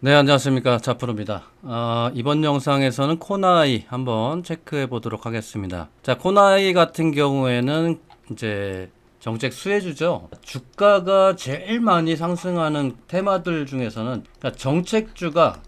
네, 안녕하십니까. 자프로입니다. 아, 이번 영상에서는 코나이 한번 체크해 보도록 하겠습니다. 자, 코나이 같은 경우에는 이제 정책 수혜주죠. 주가가 제일 많이 상승하는 테마들 중에서는 그러니까 정책주가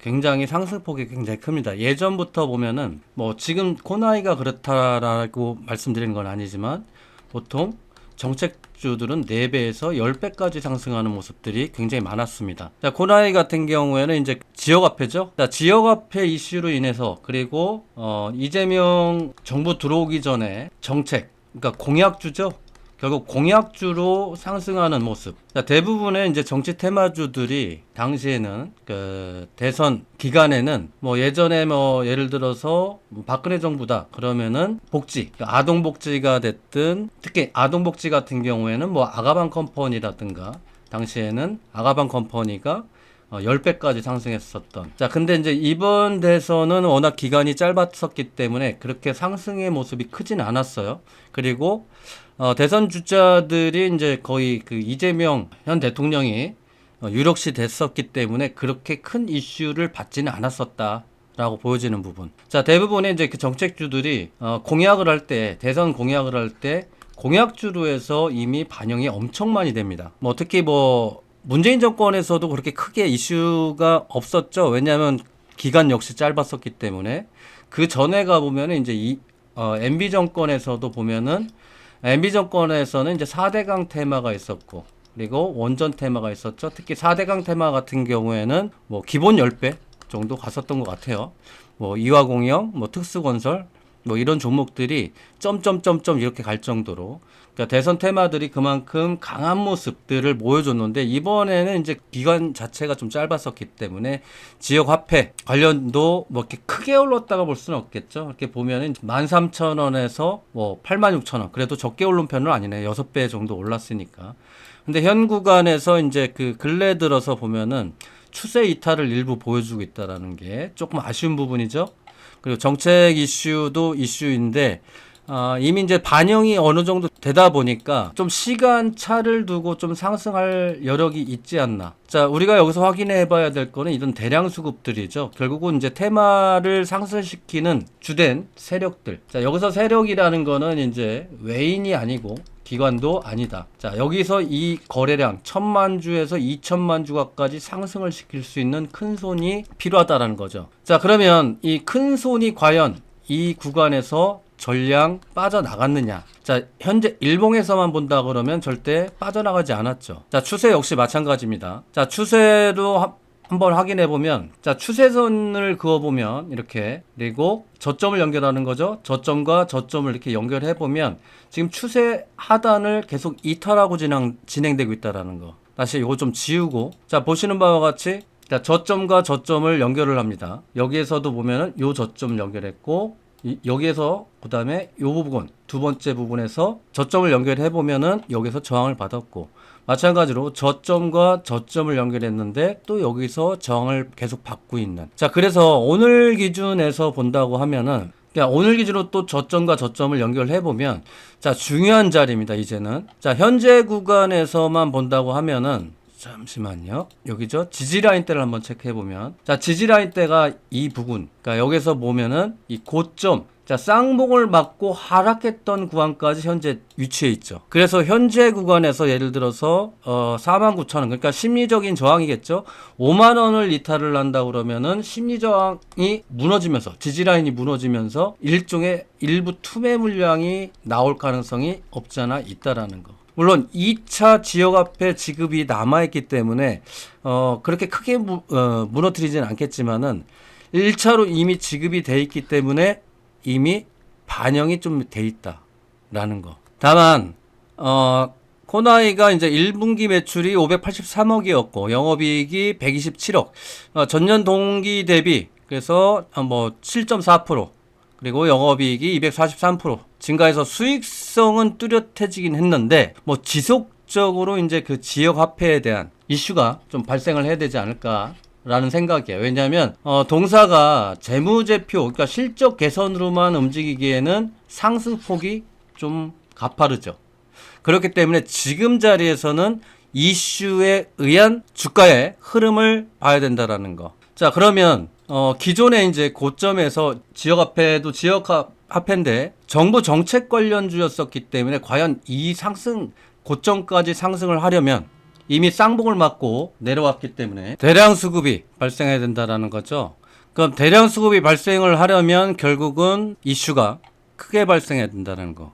굉장히 상승폭이 굉장히 큽니다. 예전부터 보면은 뭐 지금 코나이가 그렇다라고 말씀드리는 건 아니지만 보통 정책주들은 4배에서 10배까지 상승하는 모습들이 굉장히 많았습니다. 자, 코나이 같은 경우에는 이제 지역화폐죠. 자, 지역화폐 이슈로 인해서 그리고 어, 이재명 정부 들어오기 전에 정책, 그러니까 공약주죠. 결국 공약주로 상승하는 모습. 자, 대부분의 이제 정치 테마주들이 당시에는 그 대선 기간에는 뭐 예전에 뭐 예를 들어서 뭐 박근혜 정부다 그러면은 복지, 그러니까 아동 복지가 됐든 특히 아동 복지 같은 경우에는 뭐 아가방 컴퍼니라든가 당시에는 아가방 컴퍼니가 어, 10배까지 상승했었던. 자, 근데 이제 이번 대선은 워낙 기간이 짧았었기 때문에 그렇게 상승의 모습이 크진 않았어요. 그리고 어, 대선 주자들이 이제 거의 그 이재명 현 대통령이 어, 유력시 됐었기 때문에 그렇게 큰 이슈를 받지는 않았었다. 라고 보여지는 부분. 자, 대부분의 이제 그 정책주들이 어, 공약을 할 때, 대선 공약을 할 때 공약주로 해서 이미 반영이 엄청 많이 됩니다. 뭐 특히 뭐 문재인 정권에서도 그렇게 크게 이슈가 없었죠. 왜냐하면 기간 역시 짧았었기 때문에 그 전에 가 보면은 이제 이 어, MB 정권에서도 보면은 MB 정권에서는 이제 4대강 테마가 있었고 그리고 원전 테마가 있었죠. 특히 4대강 테마 같은 경우에는 뭐 기본 10배 정도 갔었던 것 같아요. 뭐 이화공영, 뭐 특수건설, 뭐 이런 종목들이 점점점점 이렇게 갈 정도로 그러니까 대선 테마들이 그만큼 강한 모습들을 보여줬는데 이번에는 이제 기간 자체가 좀 짧았었기 때문에 지역 화폐 관련도 뭐 이렇게 크게 올랐다가 볼 수는 없겠죠. 이렇게 보면은 13,000원에서 뭐 86,000원. 그래도 적게 오른 편은 아니네. 6배 정도 올랐으니까. 근데 현 구간에서 이제 그 근래 들어서 보면은 추세 이탈을 일부 보여주고 있다라는 게 조금 아쉬운 부분이죠. 그리고 정책 이슈도 이슈인데 아, 이미 이제 반영이 어느 정도 되다 보니까 좀 시간 차를 두고 좀 상승할 여력이 있지 않나. 자, 우리가 여기서 확인해 봐야 될 거는 이런 대량 수급들이죠. 결국은 이제 테마를 상승시키는 주된 세력들. 자, 여기서 세력이라는 거는 이제 외인이 아니고 기관도 아니다. 자, 여기서 이 거래량 천만 주에서 2천만 주가까지 상승을 시킬 수 있는 큰 손이 필요하다라는 거죠. 자, 그러면 이 큰 손이 과연 이 구간에서 전량 빠져나갔느냐. 자, 현재 일봉에서만 본다 그러면 절대 빠져나가지 않았죠. 자, 추세 역시 마찬가지입니다. 자, 추세도 한- 한번 확인해 보면 자 추세선을 그어 보면 이렇게 그리고 저점을 연결하는 거죠 저점과 저점을 이렇게 연결해 보면 지금 추세 하단을 계속 이탈하고 진행, 진행되고 있다라는 거 다시 이거 좀 지우고 자 보시는 바와 같이 자 저점과 저점을 연결을 합니다 여기에서도 보면은 요 저점 연결했고 이- 여기에서 그 다음에 요 부분 두 번째 부분에서 저점을 연결해 보면은 여기서 저항을 받았고 마찬가지로 저점과 저점을 연결했는데 또 여기서 저항을 계속 받고 있는. 자 그래서 오늘 기준에서 본다고 하면은 오늘 기준으로 또 저점과 저점을 연결해 보면 자 중요한 자리입니다 이제는. 자 현재 구간에서만 본다고 하면은 잠시만요. 여기죠. 지지라인 대를 한번 체크해 보면 자, 지지라인 대가 이 부분. 그러니까 여기서 보면은 이 고점 자, 쌍봉을 맞고 하락했던 구간까지 현재 위치해 있죠. 그래서 현재 구간에서 예를 들어서 어 49,000원 그러니까 심리적인 저항이겠죠. 5만 원을 이탈을 한다 그러면은 심리 저항이 무너지면서 지지 라인이 무너지면서 일종의 일부 투매 물량이 나올 가능성이 없잖아 있다라는 거. 물론 2차 지역화폐 지급이 남아있기 때문에 어 그렇게 크게 무, 어, 무너뜨리진 않겠지만은 1차로 이미 지급이 돼 있기 때문에 이미 반영이 좀 돼 있다라는 거. 다만 어 코나이가 이제 1분기 매출이 583억이었고 영업이익이 127억. 어, 전년 동기 대비 그래서 어, 뭐7.4% 그리고 영업이익이 243% 증가해서 수익성은 뚜렷해지긴 했는데 뭐 지속적으로 이제 그 지역 화폐에 대한 이슈가 좀 발생을 해야 되지 않을까. 라는 생각이에요. 왜냐하면 어, 동사가 재무제표, 그러니까 실적 개선으로만 움직이기에는 상승폭이 좀 가파르죠. 그렇기 때문에 지금 자리에서는 이슈에 의한 주가의 흐름을 봐야 된다라는 거. 자, 그러면 어, 기존에 이제 고점에서 지역 화폐도 지역 화- 화폐인데 정부 정책 관련주였었기 때문에 과연 이 상승 고점까지 상승을 하려면 이미 쌍봉을 맞고 내려왔기 때문에 대량 수급이 발생해야 된다라는 거죠. 그럼 대량 수급이 발생을 하려면 결국은 이슈가 크게 발생해야 된다는 거.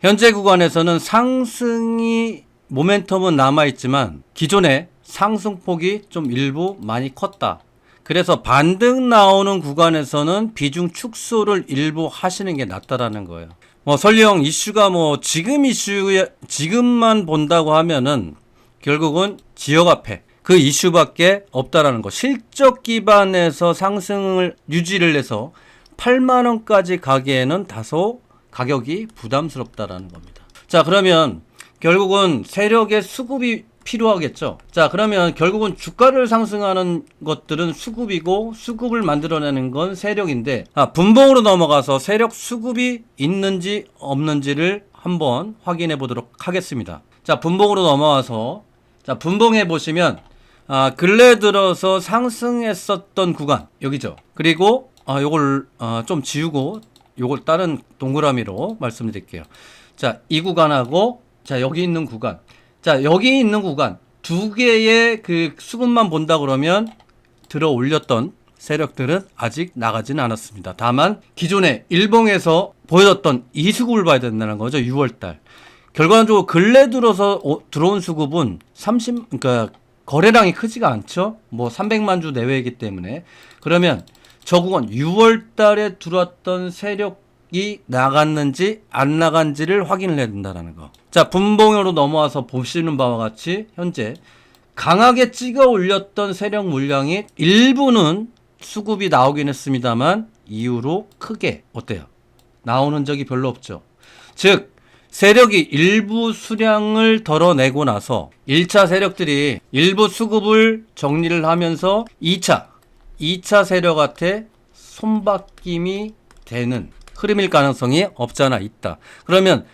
현재 구간에서는 상승이 모멘텀은 남아 있지만 기존의 상승폭이 좀 일부 많이 컸다. 그래서 반등 나오는 구간에서는 비중 축소를 일부 하시는 게 낫다라는 거예요. 뭐 설령 이슈가 뭐 지금 이슈에 지금만 본다고 하면은 결국은 지역 앞에 그 이슈밖에 없다라는 거. 실적 기반에서 상승을 유지를 해서 8만 원까지 가기에는 다소 가격이 부담스럽다라는 겁니다. 자, 그러면 결국은 세력의 수급이 필요하겠죠. 자, 그러면 결국은 주가를 상승하는 것들은 수급이고 수급을 만들어내는 건 세력인데 아, 분봉으로 넘어가서 세력 수급이 있는지 없는지를 한번 확인해 보도록 하겠습니다. 자, 분봉으로 넘어와서 자, 분봉해 보시면 아, 근래 들어서 상승했었던 구간 여기죠. 그리고 아, 요걸 아, 좀 지우고 요걸 다른 동그라미로 말씀드릴게요. 자, 이 구간하고 자, 여기 있는 구간. 자, 여기 있는 구간 두 개의 그 수급만 본다 그러면 들어 올렸던 세력들은 아직 나가지는 않았습니다. 다만 기존에 일봉에서 보여줬던 이 수급을 봐야 된다는 거죠. 6월 달. 결과적으로 근래 들어서 오- 들어온 수급은 30 그러니까 거래량이 크지가 않죠. 뭐 300만 주 내외이기 때문에 그러면 저 구간 6월 달에 들어왔던 세력 이 나갔는지 안 나간지를 확인을 해야 된다는 거. 자, 분봉으로 넘어와서 보시는 바와 같이 현재 강하게 찍어 올렸던 세력 물량이 일부는 수급이 나오긴 했습니다만 이후로 크게 어때요? 나오는 적이 별로 없죠. 즉 세력이 일부 수량을 덜어내고 나서 1차 세력들이 일부 수급을 정리를 하면서 2차, 2차 세력한테 손바뀜이 되는 흐름일 가능성이 없잖아 있다. 그러면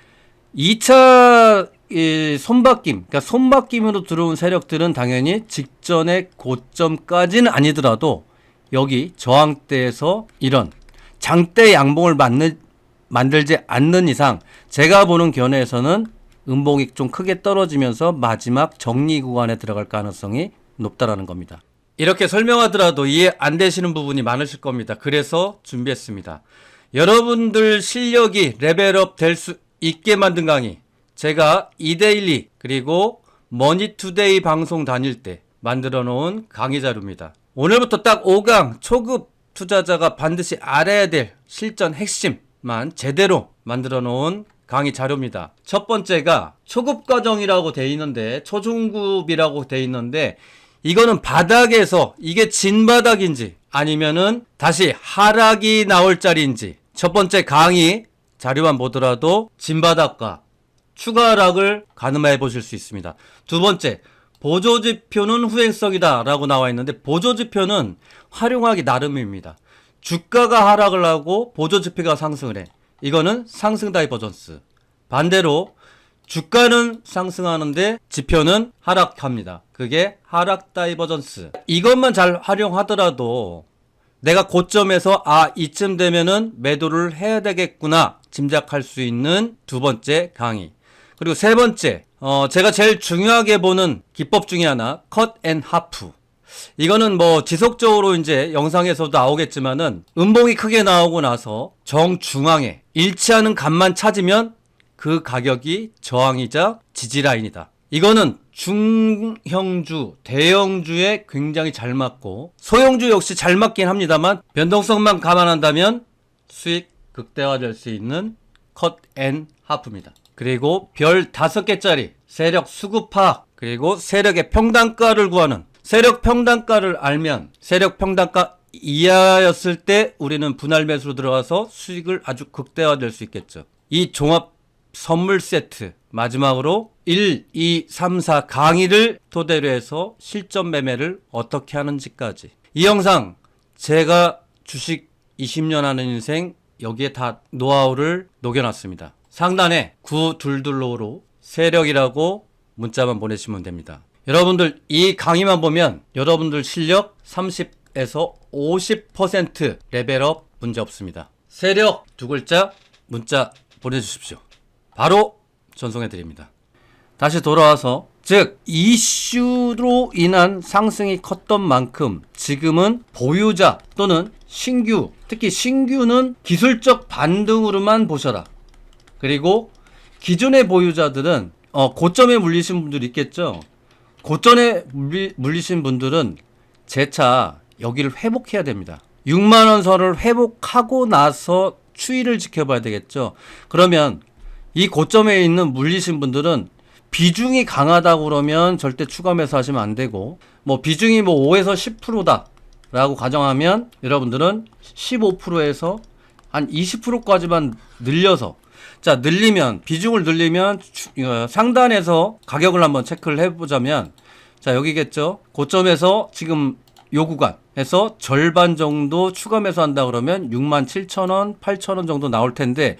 2차 이 손바뀜, 그러니까 손바뀜으로 들어온 세력들은 당연히 직전의 고점까지는 아니더라도 여기 저항대에서 이런 장대 양봉을 만들, 만들지 않는 이상 제가 보는 견해에서는 음봉이 좀 크게 떨어지면서 마지막 정리 구간에 들어갈 가능성이 높다라는 겁니다. 이렇게 설명하더라도 이해 안 되시는 부분이 많으실 겁니다. 그래서 준비했습니다. 여러분들 실력이 레벨업 될 수 있게 만든 강의. 제가 이데일리 그리고 머니투데이 방송 다닐 때 만들어 놓은 강의 자료입니다. 오늘부터 딱 5강 초급 투자자가 반드시 알아야 될 실전 핵심만 제대로 만들어 놓은 강의 자료입니다. 첫 번째가 초급 과정이라고 돼 있는데 초중급이라고 돼 있는데 이거는 바닥에서 이게 진바닥인지 아니면은 다시 하락이 나올 자리인지 첫 번째 강의 자료만 보더라도 진바닥과 추가 하락을 가늠해 보실 수 있습니다. 두 번째, 보조지표는 후행성이다 라고 나와 있는데 보조지표는 활용하기 나름입니다. 주가가 하락을 하고 보조지표가 상승을 해. 이거는 상승 다이버전스. 반대로 주가는 상승하는데 지표는 하락합니다. 그게 하락 다이버전스. 이것만 잘 활용하더라도 내가 고점에서 아 이쯤 되면은 매도를 해야 되겠구나 짐작할 수 있는 두 번째 강의. 그리고 세 번째, 어, 제가 제일 중요하게 보는 기법 중에 하나, 컷 앤 하프. 이거는 뭐 지속적으로 이제 영상에서도 나오겠지만은 음봉이 크게 나오고 나서 정중앙에 일치하는 값만 찾으면 그 가격이 저항이자 지지 라인이다. 이거는 중형주, 대형주에 굉장히 잘 맞고 소형주 역시 잘 맞긴 합니다만 변동성만 감안한다면 수익 극대화될 수 있는 컷 앤 하프입니다. 그리고 별 다섯 개짜리 세력 수급 파악 그리고 세력의 평단가를 구하는 세력 평단가를 알면 세력 평단가 이하였을 때 우리는 분할 매수로 들어가서 수익을 아주 극대화될 수 있겠죠. 이 종합 선물 세트 마지막으로 1, 2, 3, 4 강의를 토대로 해서 실전 매매를 어떻게 하는지까지 이 영상 제가 주식 20년 하는 인생 여기에 다 노하우를 녹여놨습니다. 상단에 922로로 세력이라고 문자만 보내시면 됩니다. 여러분들 이 강의만 보면 여러분들 실력 30에서 50% 레벨업 문제 없습니다. 세력 두 글자 문자 보내주십시오. 바로 전송해 드립니다. 다시 돌아와서 즉 이슈로 인한 상승이 컸던 만큼 지금은 보유자 또는 신규 특히 신규는 기술적 반등으로만 보셔라. 그리고 기존의 보유자들은 어, 고점에 물리신 분들 있겠죠. 고점에 물리, 물리신 분들은 재차 여기를 회복해야 됩니다. 6만 원 선을 회복하고 나서 추이를 지켜봐야 되겠죠. 그러면 이 고점에 있는 물리신 분들은 비중이 강하다고 그러면 절대 추가 매수하시면 안 되고 뭐 비중이 뭐 5에서 10%다 라고 가정하면 여러분들은 15%에서 한 20%까지만 늘려서 자 늘리면 비중을 늘리면 추- 어, 상단에서 가격을 한번 체크를 해보자면 자 여기겠죠? 고점에서 지금 요 구간에서 절반 정도 추가 매수한다 그러면 6만 7천 원, 8천 원 정도 나올 텐데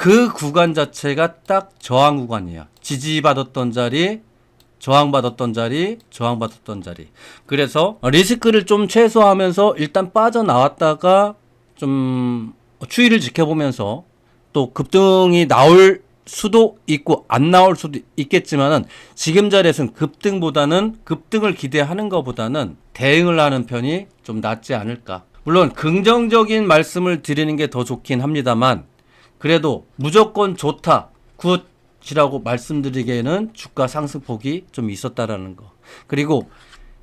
그 구간 자체가 딱 저항 구간이에요. 지지받았던 자리, 저항받았던 자리, 저항받았던 자리. 그래서 리스크를 좀 최소화하면서 일단 빠져나왔다가 좀 추이를 지켜보면서 또 급등이 나올 수도 있고 안 나올 수도 있겠지만은 지금 자리에서는 급등보다는 급등을 기대하는 것보다는 대응을 하는 편이 좀 낫지 않을까. 물론 긍정적인 말씀을 드리는 게 더 좋긴 합니다만 그래도 무조건 좋다, 굿이라고 말씀드리기에는 주가 상승폭이 좀 있었다라는 거. 그리고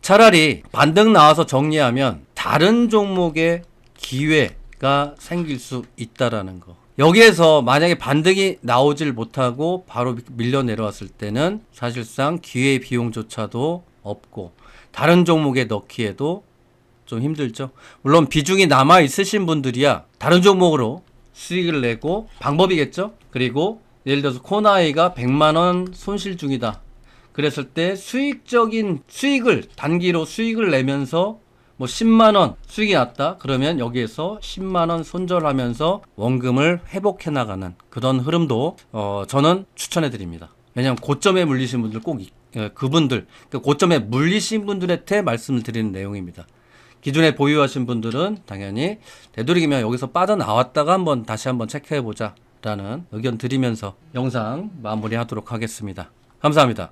차라리 반등 나와서 정리하면 다른 종목의 기회가 생길 수 있다라는 거. 여기에서 만약에 반등이 나오질 못하고 바로 밀려 내려왔을 때는 사실상 기회 비용조차도 없고 다른 종목에 넣기에도 좀 힘들죠. 물론 비중이 남아 있으신 분들이야 다른 종목으로 수익을 내고 방법이겠죠. 그리고 예를 들어서 코나이가 100만 원 손실 중이다. 그랬을 때 수익적인 수익을 단기로 수익을 내면서 뭐 10만 원 수익이 났다. 그러면 여기에서 10만 원 손절하면서 원금을 회복해 나가는 그런 흐름도 어 저는 추천해 드립니다. 왜냐하면 고점에 물리신 분들 꼭 이- 어, 그분들 그 고점에 물리신 분들한테 말씀을 드리는 내용입니다. 기존에 보유하신 분들은 당연히 되도록이면 여기서 빠져나왔다가 한번 다시 한번 체크해 보자라는 의견 드리면서 영상 마무리하도록 하겠습니다. 감사합니다.